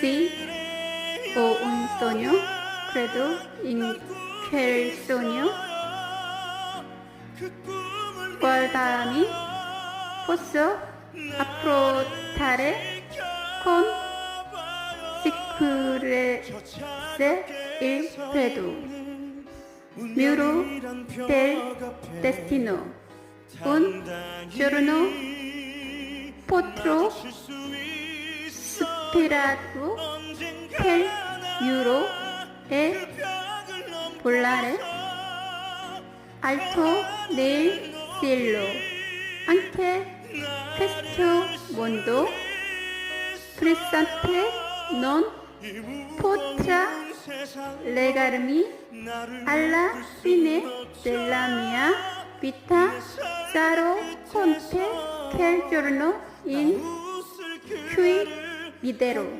sí o un sueño, creo en que el sueño guardami posso affrontare con sicurezza il credo. Muro del destino. Un giorno potrò 히라루 텔 유로 에 볼라레 알토 네일 실로 안테 페스토 몬도 프리산테 논 포차 레가르미 알라 시네 델라미아 비타 사로 콘테 켈조르노 인 Videro